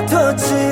같았지